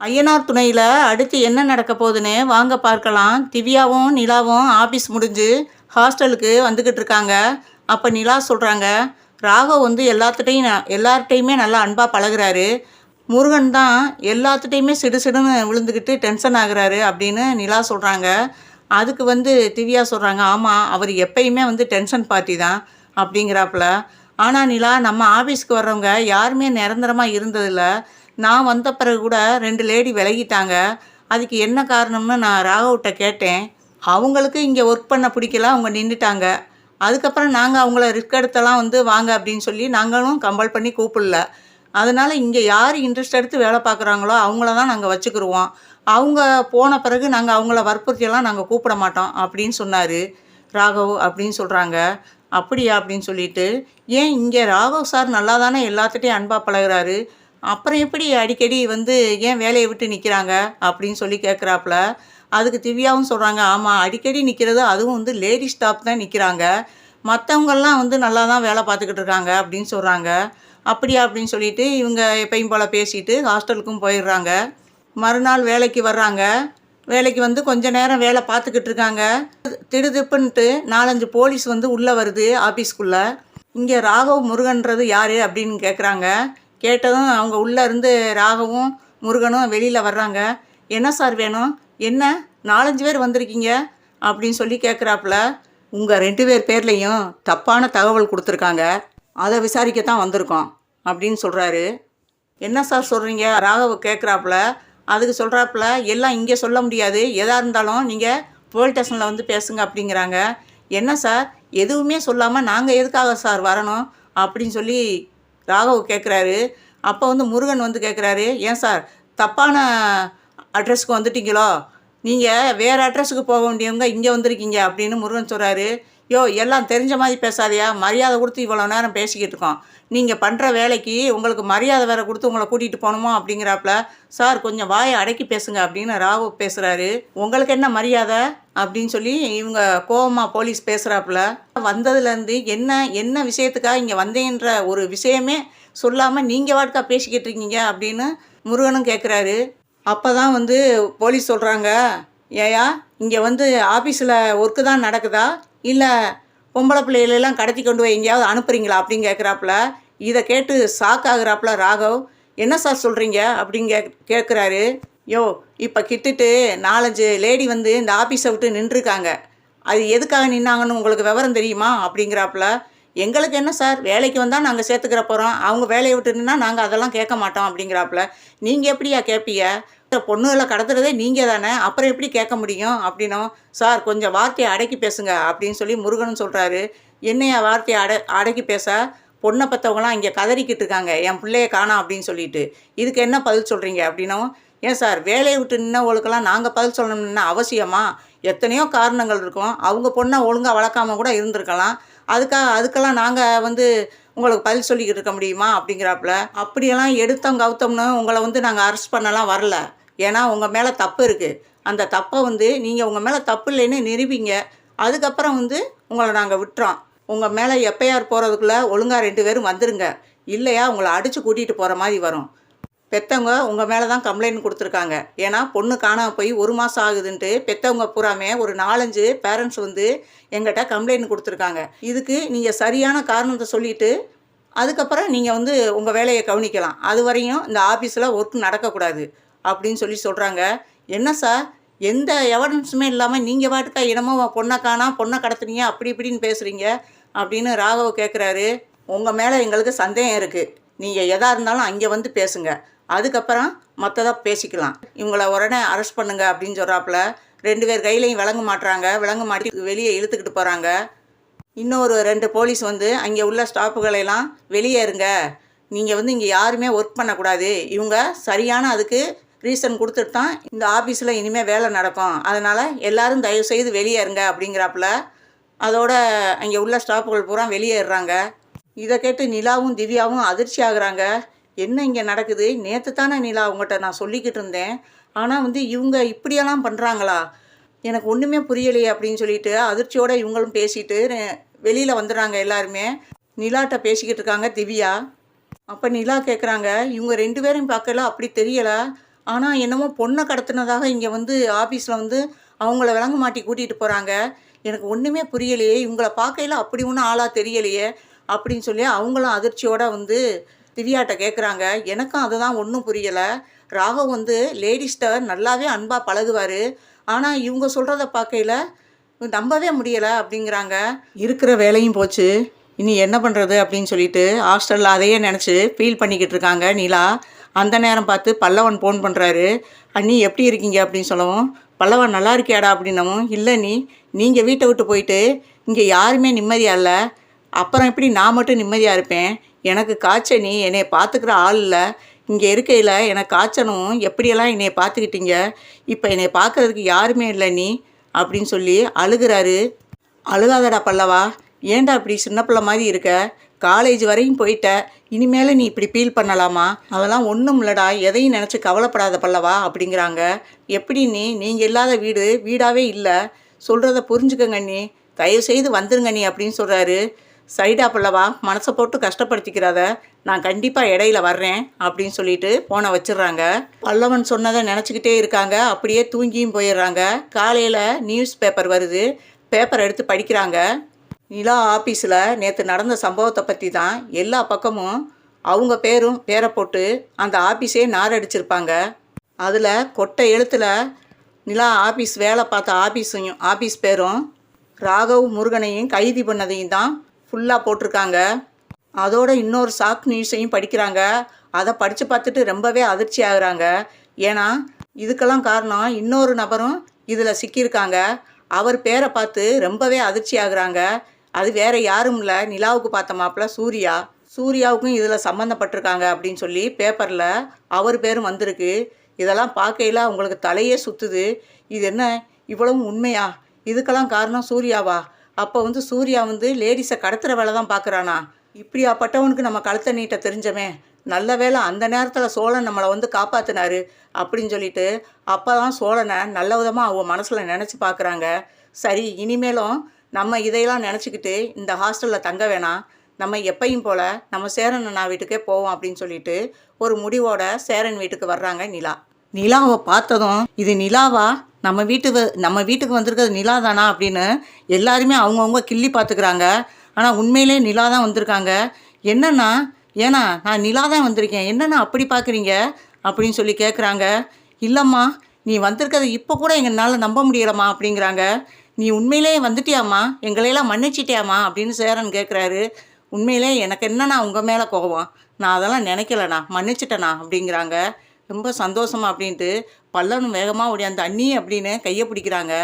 ஐயனார் துணையில் அடுத்து என்ன நடக்க போகுதுன்னு வாங்க பார்க்கலாம். திவ்யாவும் நிலாவும் ஆஃபீஸ் முடிஞ்சு ஹாஸ்டலுக்கு வந்துக்கிட்டு இருக்காங்க. அப்போ நிலா சொல்கிறாங்க ராகவ் வந்து எல்லாத்துட்டையும் ந- எல்லார்கிட்டையுமே நல்லா அன்பாக பழகுறாரு. முருகன் தான் எல்லாத்துட்டையுமே சிடு சிடுன்னு விழுந்துக்கிட்டு டென்ஷன் ஆகுறாரு அப்படின்னு நிலா சொல்கிறாங்க அதுக்கு வந்து திவ்யா சொல்கிறாங்க ஆமாம் அவர் எப்பயுமே வந்து டென்ஷன் பார்ட்டி தான் அப்படிங்கிறாப்புல. ஆனால் நிலா நம்ம ஆஃபீஸ்க்கு வர்றவங்க யாருமே நிரந்தரமாக இருந்ததில்ல. நான் வந்த பிறகு கூட ரெண்டு லேடி விலகிட்டாங்க. அதுக்கு என்ன காரணம்னு நான் ராகவ்கிட்ட கேட்டேன். அவங்களுக்கு இங்கே ஒர்க் பண்ண பிடிக்கல அவங்க நின்றுட்டாங்க அதுக்கப்புறம் நாங்கள் அவங்கள ரிஸ்க் எடுத்தெல்லாம் வந்து வாங்க அப்படின்னு சொல்லி நாங்களும் கம்பல் பண்ணி கூப்பிடல. அதனால் இங்கே யார் இன்ட்ரெஸ்ட் எடுத்து வேலை பார்க்குறாங்களோ அவங்கள தான் நாங்கள் வச்சுக்கிடுவோம் அவங்க போன பிறகு நாங்கள் அவங்கள வற்புறுத்தியெல்லாம் நாங்கள் கூப்பிட மாட்டோம் அப்படின்னு சொன்னார் ராகவ் அப்படின்னு சொல்கிறாங்க அப்படியா அப்படின்னு சொல்லிட்டு ஏன் இங்கே ராகவ் சார் நல்லா தானே எல்லாத்துட்டையும் அன்பாக பழகுறாரு? அப்புறம் எப்படி அடிக்கடி வந்து ஏன் வேலையை விட்டு நிற்கிறாங்க அப்படின்னு சொல்லி கேட்குறாப்புல அதுக்கு திவ்யாவும் சொல்கிறாங்க ஆமாம் அடிக்கடி நிற்கிறது அதுவும் வந்து லேடி ஸ்டாஃப் தான் நிற்கிறாங்க மற்றவங்கெல்லாம் வந்து நல்லா தான் வேலை பார்த்துக்கிட்டு இருக்காங்க அப்படின்னு சொல்கிறாங்க அப்படியா? அப்படின்னு சொல்லிட்டு இவங்க எப்பயும் போல் பேசிட்டு ஹாஸ்டலுக்கும் போயிடுறாங்க. மறுநாள் வேலைக்கு வர்றாங்க. வேலைக்கு வந்து கொஞ்ச நேரம் வேலை பார்த்துக்கிட்டு இருக்காங்க. திடுதிப்புன்ட்டு நாலஞ்சு போலீஸ் வந்து உள்ளே வருது ஆஃபீஸ்க்குள்ளே இங்கே ராகவ் முருகன்றது யார் அப்படின்னு கேட்குறாங்க கேட்டதும் அவங்க உள்ளே இருந்து ராகவும் முருகனும் வெளியில் வர்றாங்க. என்ன சார் வேணும்? என்ன? நாலஞ்சு பேர் வந்திருக்கீங்க? அப்படின்னு சொல்லி கேட்குறாப்புல உங்கள் ரெண்டு பேர் பேர்லேயும் தப்பான தகவல் கொடுத்துருக்காங்க. அதை விசாரிக்கத்தான் வந்திருக்கோம். அப்படின்னு சொல்கிறாரு என்ன சார் சொல்கிறீங்க ராகவ கேட்குறாப்புல அதுக்கு சொல்கிறாப்புல எல்லாம் இங்கே சொல்ல முடியாது. எதாக இருந்தாலும் நீங்கள் போலீஸ் ஸ்டேஷனில் வந்து பேசுங்க அப்படிங்கிறாங்க. என்ன சார்? எதுவுமே சொல்லாமல் நாங்கள் எதுக்காக சார் வரணும்? அப்படின்னு சொல்லி ராகவ் கேட்குறாரு அப்போ வந்து முருகன் வந்து கேட்குறாரு ஏன் சார் தப்பான அட்ரஸ்க்கு வந்துட்டீங்களோ? நீங்கள் வேறு அட்ரஸுக்கு போக வேண்டியவங்க இங்கே வந்திருக்கீங்க அப்படின்னு முருகன் சொல்கிறாரு யோ எல்லாம் தெரிஞ்ச மாதிரி பேசாதியா? மரியாதை கொடுத்து இவ்வளோ நேரம் பேசிக்கிட்டு இருக்கோம். நீங்கள் பண்ணுற வேலைக்கு உங்களுக்கு மரியாதை வேறு கொடுத்து உங்களை கூட்டிகிட்டு போகணுமோ அப்படிங்கிறாப்புல சார் கொஞ்சம் வாயை அடக்கி பேசுங்க அப்படின்னு ராவு பேசுகிறாரு உங்களுக்கு என்ன மரியாதை? அப்படின்னு சொல்லி இவங்க கோவமாக போலீஸ் பேசுகிறாப்புல வந்ததுலேருந்து என்ன என்ன விஷயத்துக்காக இங்கே வந்தேன்ற ஒரு விஷயமே சொல்லாமல் நீங்கள் வாட்டுக்கா பேசிக்கிட்டு இருக்கீங்க அப்படின்னு முருகனும் கேட்குறாரு அப்போ தான் வந்து போலீஸ் சொல்கிறாங்க ஏயா இங்கே வந்து ஆஃபீஸில் ஒர்க்கு தான் நடக்குதா? இல்லை பொம்பளை பிள்ளைகளெல்லாம் கடத்தி கொண்டு போய் எங்கேயாவது அனுப்புறீங்களா அப்படின்னு கேட்குறாப்புல இதை கேட்டு ஷாக் ஆகுறாப்புல ராகவ். என்ன சார் சொல்கிறீங்க அப்படின்னு கே கேட்குறாரு யோ இப்போ கிட்டுட்டு நாலஞ்சு லேடி வந்து இந்த ஆஃபீஸை விட்டு நின்றுருக்காங்க. அது எதுக்காக நின்னாங்கன்னு உங்களுக்கு விவரம் தெரியுமா? அப்படிங்கிறாப்புல. எங்களுக்கு என்ன சார் வேலைக்கு வந்தால் நாங்கள் சேர்த்துக்கிற போகிறோம் அவங்க வேலையை விட்டு நாங்கள் அதெல்லாம் கேட்க மாட்டோம். அப்படிங்கிறாப்புல. நீங்கள் எப்படியா கேட்பீங்க பொண்ணுகளை கடத்துறதே நீங்கள் தானே? அப்புறம் எப்படி கேட்க முடியும்? அப்படின்னும் சார் கொஞ்சம் வார்த்தையை அடக்கி பேசுங்க அப்படின்னு சொல்லி முருகன் சொல்கிறாரு என்னையா வார்த்தையை அட அடக்கி பேச? பொண்ணை பற்றவங்களாம் இங்கே கதறிக்கிட்டு இருக்காங்க. என் பிள்ளைய காணாம் அப்படின்னு சொல்லிட்டு. இதுக்கு என்ன பதில் சொல்கிறீங்க அப்படின்னும் ஏன் சார் வேலையை விட்டு நின்னவங்களுக்கெல்லாம் நாங்கள் பதில் சொல்லணும்னு அவசியமா? எத்தனையோ காரணங்கள் இருக்கும். அவங்க பொண்ணை ஒழுங்காக வளர்க்காம கூட இருந்திருக்கலாம். அதுக்காக அதுக்கெல்லாம் நாங்கள் வந்து உங்களுக்கு பதில் சொல்லிக்கிட்டு இருக்க முடியுமா? அப்படிங்கிறாப்புல. அப்படியெல்லாம் எடுத்தோம் கவுத்தோம்னு உங்களை வந்து நாங்கள் அரெஸ்ட் பண்ணலாம் வரல. ஏன்னா உங்கள் மேலே தப்பு இருக்குது அந்த தப்பை வந்து நீங்கள் உங்கள் மேலே தப்பு இல்லைன்னு நிரூபிங்க. அதுக்கப்புறம் வந்து உங்களை நாங்கள் விட்டுறோம். உங்கள் மேலே எப்பயார் போகிறதுக்குள்ளே ஒழுங்காக ரெண்டு பேரும் வந்துருங்க. இல்லையா உங்களை அடித்து கூட்டிகிட்டு போகிற மாதிரி வரும். பெத்தவங்க உங்கள் மேலே தான் கம்ப்ளைண்ட் கொடுத்துருக்காங்க. ஏன்னா பொண்ணு காணாமல் போய் ஒரு மாதம் ஆகுதுன்ட்டு பெத்தவங்க பூராமே ஒரு நாலஞ்சு பேரண்ட்ஸ் வந்து எங்கிட்ட கம்ப்ளைண்ட் கொடுத்துருக்காங்க. இதுக்கு நீங்கள் சரியான காரணத்தை சொல்லிவிட்டு அதுக்கப்புறம் நீங்கள் வந்து உங்கள் வேலையை கவனிக்கலாம். அது வரையும் இந்த ஆஃபீஸில் ஒர்க் நடக்கக்கூடாது. அப்படின்னு சொல்லி சொல்கிறாங்க என்ன சார் எந்த எவிடன்ஸுமே இல்லாமல் நீங்கள் பாட்டுக்கா இடமோ பொண்ணை காணா பொண்ணை கடத்துனீங்க அப்படி இப்படின்னு பேசுகிறீங்க அப்படின்னு ராகவ் கேட்குறாரு உங்கள் மேலே எங்களுக்கு சந்தேகம் இருக்குது நீங்கள் எதாக இருந்தாலும் அங்கே வந்து பேசுங்க. அதுக்கப்புறம் மற்றதாக பேசிக்கலாம். இவங்கள உடனே அரெஸ்ட் பண்ணுங்க அப்படின்னு சொல்கிறாப்புல ரெண்டு பேர் கையிலையும் விளங்க மாட்டுறாங்க. விளங்க மாட்டி வெளியே இழுத்துக்கிட்டு போகிறாங்க இன்னொரு ரெண்டு போலீஸ் வந்து அங்கே உள்ள ஸ்டாஃபுகளெல்லாம் வெளியே இருங்க நீங்கள் வந்து இங்கே யாருமே ஒர்க் பண்ணக்கூடாது. இவங்க சரியான அதுக்கு ரீசன் கொடுத்துட்டு தான் இந்த ஆஃபீஸில் இனிமேல் வேலை நடக்கும். அதனால் எல்லோரும் தயவு செய்து வெளியேறுங்க அப்படிங்கிறாப்புல. அதோட அங்கே உள்ள ஸ்டாஃபுகள் பூரா வெளியேறுறாங்க இதை கேட்டு நிலாவும் திவ்யாவும் அதிர்ச்சி ஆகுறாங்க. என்ன இங்கே நடக்குது? நேற்று தானே நிலா உங்கள்கிட்ட நான் சொல்லிக்கிட்டு இருந்தேன். ஆனால் வந்து இவங்க இப்படியெல்லாம் பண்ணுறாங்களா எனக்கு ஒன்றுமே புரியலையே அப்படின்னு சொல்லிட்டு அதிர்ச்சியோடு இவங்களும் பேசிட்டு வெளியில் வந்துடுறாங்க எல்லாருமே. நிலாட்ட பேசிக்கிட்டு இருக்காங்க திவ்யா. அப்போ நிலா கேட்குறாங்க இவங்க ரெண்டு பேரும் பார்க்கல? அப்படி தெரியலை. ஆனால் என்னமோ பொண்ணை கடத்தினதாக இங்கே வந்து ஆஃபீஸில் வந்து அவங்கள விளங்க மாட்டி கூட்டிகிட்டு போகிறாங்க எனக்கு ஒன்றுமே புரியலையே. இவங்களை பார்க்கையில் அப்படி ஒன்றும் ஆளாக தெரியலையே அப்படின்னு சொல்லி அவங்களும் அதிர்ச்சியோடு வந்து திவ்யாட்ட கேட்குறாங்க எனக்கும் அதுதான் ஒன்றும் புரியலை. ராகவ் வந்து லேடிஸ்கிட்ட நல்லாவே அன்பாக பழகுவார். ஆனால் இவங்க சொல்கிறத பார்க்கையில் நம்பவே முடியலை அப்படிங்கிறாங்க. இருக்கிற வேலையும் போச்சு. இனி என்ன பண்ணுறது அப்படின்னு சொல்லிட்டு ஹாஸ்டலில் அதையே நினச்சி ஃபீல் பண்ணிக்கிட்டு இருக்காங்க நிலா. அந்த நேரம் பார்த்து பல்லவன் ஃபோன் பண்ணுறாரு அண்ணி எப்படி இருக்கீங்க? அப்படின்னு சொல்லவும் பல்லவன் நல்லா இருக்கியாடா? அப்படின்னவும் இல்லை நீ நீங்கள் வீட்டை விட்டு போயிட்டு இங்கே யாருமே நிம்மதியாக இல்லை. அப்புறம் எப்படி நான் மட்டும் நிம்மதியாக இருப்பேன்? எனக்கு காய்ச்ச நீ என்னை பார்த்துக்கிற ஆள் இல்லை. இங்கே இருக்கையில் எனக்கு காய்ச்சனும் எப்படியெல்லாம் என்னை பார்த்துக்கிட்டீங்க? இப்போ என்னை பார்க்கறதுக்கு யாருமே இல்லை நீ அப்படின்னு சொல்லி அழுகிறாரு. அழுகாதடா பல்லவா ஏன்டா இப்படி சின்ன பிள்ளை மாதிரி இருக்க? காலேஜ் வரையும் போயிட்ட. இனிமேல் நீ இப்படி ஃபீல் பண்ணலாமா? அதெல்லாம் ஒன்றும் இல்லடா. எதையும் நினச்சி கவலைப்படாத பல்லவா? அப்படிங்கிறாங்க. எப்படி நீ நீங்கள் இல்லாத வீடு வீடாகவே இல்லை. சொல்கிறத புரிஞ்சுக்கங்க நீ தயவு செய்து வந்துருங்க நீ அப்படின்னு சொல்கிறாரு சரிடா பல்லவா. மனசை போட்டு கஷ்டப்படுத்திக்கிறத. நான் கண்டிப்பாக இடையில வர்றேன் அப்படின்னு சொல்லிட்டு போனை வச்சிடுறாங்க. பல்லவன் சொன்னதை நினச்சிக்கிட்டே இருக்காங்க. அப்படியே தூங்கியும் போயிடுறாங்க. காலையில் நியூஸ் பேப்பர் வருது. பேப்பர் எடுத்து படிக்கிறாங்க. நிலா ஆஃபீஸில் நேற்று நடந்த சம்பவத்தை பற்றி தான் எல்லா பக்கமும் அவங்க பேரும் பேரை போட்டு அந்த ஆஃபீஸே நாரடிச்சிருப்பாங்க. அதில் கொட்டை எழுத்தில் நிலா ஆஃபீஸ் வேலை பார்த்த ஆஃபீஸையும் ஆஃபீஸ் பேரும் ராகவ் முருகனையும் கைதி பண்ணதையும் தான் ஃபுல்லாக போட்டிருக்காங்க. அதோட இன்னொரு ஷாக் நியூஸையும் படிக்கிறாங்க. அதை படித்து பார்த்துட்டு ரொம்பவே அதிர்ச்சி ஆகுறாங்க. ஏன்னா இதுக்கெல்லாம் காரணம் இன்னொரு நபரும் இதில் சிக்கியிருக்காங்க. அவர் பேரை பார்த்து ரொம்பவே அதிர்ச்சி ஆகுறாங்க. அது வேற யாரும் இல்லை. நிலாவுக்கு பார்த்த மாப்பிள்ள சூர்யா சூர்யாவுக்கும் இதில் சம்மந்தப்பட்டிருக்காங்க அப்படின்னு சொல்லி பேப்பரில் அவர் பேரும் வந்திருக்கு. இதெல்லாம் பார்க்கையில அவங்களுக்கு தலையே சுற்றுது இது என்ன? இவ்வளவும் உண்மையா? இதுக்கெல்லாம் காரணம் சூர்யாவா? அப்போ வந்து சூர்யா வந்து லேடிஸை கடத்துகிற வேலை தான் பார்க்குறானா? இப்படியாப்பட்டவனுக்கு நம்ம கழுத்தை நீட்ட தெரிஞ்சமே. நல்ல வேளை அந்த நேரத்தில் சோழன் நம்மளை வந்து காப்பாற்றினாரு அப்படின்னு சொல்லிட்டு அப்போ தான் சோழனை நல்ல விதமாக அவங்க மனசில் நினச்சி பார்க்குறாங்க. சரி இனிமேலும் நம்ம இதையெல்லாம் நினச்சிக்கிட்டு இந்த ஹாஸ்டலில் தங்க வேணாம். நம்ம எப்பையும் போல் நம்ம சேரன் அண்ணா வீட்டுக்கே போவோம் அப்படின்னு சொல்லிட்டு ஒரு முடிவோட சேரன் வீட்டுக்கு வர்றாங்க நிலா. நிலாவை பார்த்ததும் இது நிலாவா? நம்ம வீட்டுக்கு நம்ம வீட்டுக்கு வந்திருக்கிறது நிலா தானா அப்படின்னு எல்லாருமே அவங்கவுங்க கிள்ளி பார்த்துக்கிறாங்க. ஆனால் உண்மையிலே நிலா தான் வந்திருக்காங்க. என்னன்னா ஏன்னா நான் நிலா தான் வந்திருக்கேன். என்னண்ணா அப்படி பார்க்குறீங்க? அப்படின்னு சொல்லி கேட்குறாங்க இல்லைம்மா நீ வந்திருக்கிறத இப்போ கூட எங்களால் நம்ப முடியலம்மா அப்படிங்கிறாங்க. நீ உண்மையிலே வந்துட்டியாம்மா? எங்களையெல்லாம் மன்னிச்சிட்டியாம்மா? அப்படின்னு சேரன் கேட்குறாரு உண்மையிலே எனக்கு என்னண்ணா உங்கள் மேலே கோபம்? நான் அதெல்லாம் நினைக்கலண்ணா. மன்னிச்சிட்டேண்ணா அப்படிங்கிறாங்க. ரொம்ப சந்தோஷமா அப்படின்ட்டு பல்லனும் வேகமாக ஓடியாந்து அண்ணி அப்படின்னு கையை பிடிக்கிறாங்க.